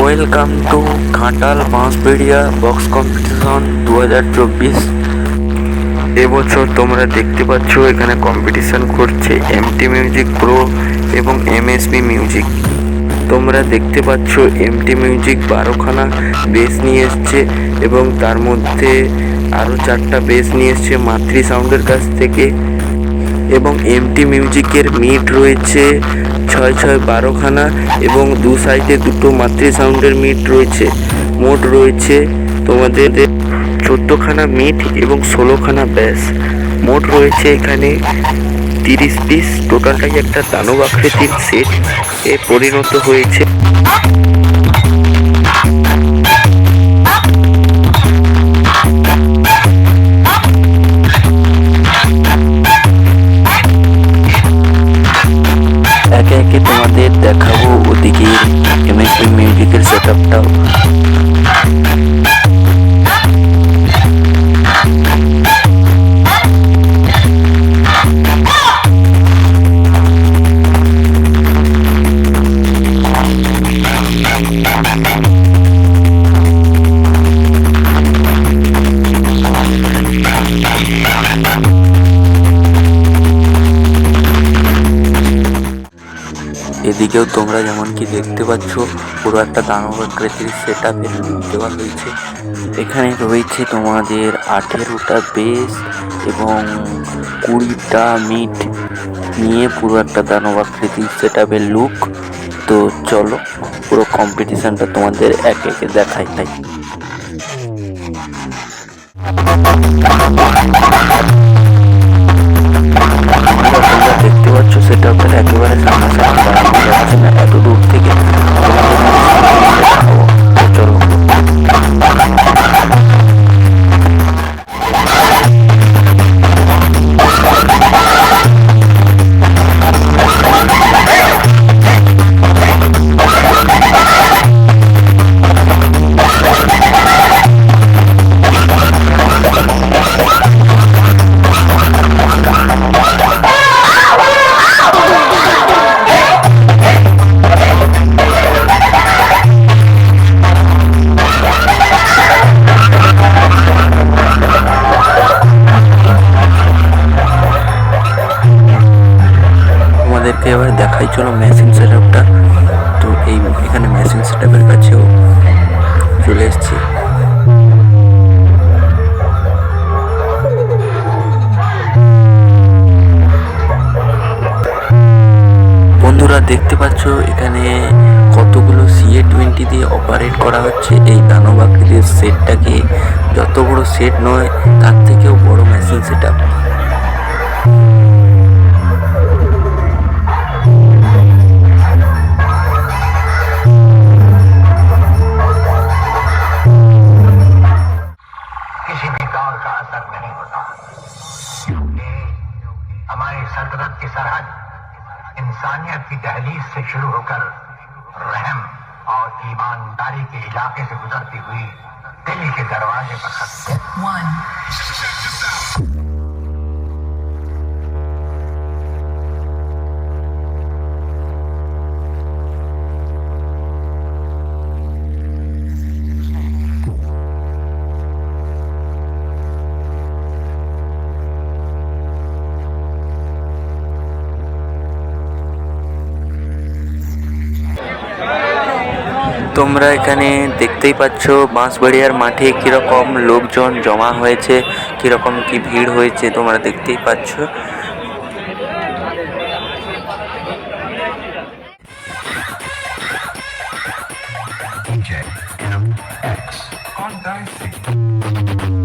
Welcome to Ghatal Bansberia box competition দু হাজার চব্বিশ। এবছর তোমরা দেখতে পাচ্ছ, এখানে কম্পিটিশন করছে এমটি মিউজিক প্রো এবং এমএসবি মিউজিক তোমরা দেখতে পাচ্ছ এমটি মিউজিক বারোখানা বেস নিয়ে এসছে এবং তার মধ্যে আরও চারটা বেস নিয়ে এসছে মাতৃ সাউন্ডের কাছ থেকে। এবং এমটি মিউজিকের মিট রয়েছে ছয় ছয় বারোখানা এবং দু সাইডে দুটো মাতৃ সাউন্ডের মিট রয়েছে। মোট রয়েছে তোমাদের চোদ্দোখানা মিট এবং ষোলোখানা ব্যাস। মোট রয়েছে এখানে তিরিশ পিস টোটালটাই একটা দানব আকৃতির সেট এ পরিণত হয়েছে। একে একে তোমাদের দেখাবো ওদিকে এমএসপি মিউজিকের সেট আপটাও এদিকেও তোমরা যেমন কি দেখতে পাচ্ছ, পুরো একটা দানব আকৃতির সেট আপের দেওয়া হয়েছে। এখানে রয়েছে তোমাদের আঠেরোটা বেস এবং কুড়িটা মিট নিয়ে পুরো একটা দানব আকৃতির সেট আপের লুক তো চলো, পুরো কম্পিটিশনটা তোমাদের একে একে দেখাই তাই। তোমাদেরকে এবার দেখাই, চলো মেশিন সেট আপটা তো এই এখানে মেশিন সেট আপের কাছেও চলে এসেছি। বন্ধুরা, দেখতে পাচ্ছ, এখানে কতগুলো সিএ টোয়েন্টি দিয়ে অপারেট করা হচ্ছে। এই দানব আকৃতির সেটটাকে যত বড় সেট নয়, তার থেকেও বড় মেশিন সেট আপ इंसानियत की दहलीज से शुरू होकर रहम और ईमानदारी के इलाके से गुजरती हुई दिल्ली के दरवाजे पर खत्म। তোমরা এখানে দেখতেই পাচ্ছ বাঁশবাড়িয়ার মাঠে কীরকম লোকজন জমা হয়েছে কীরকম কি ভিড় হয়েছে তোমরা দেখতেই পাচ্ছ on.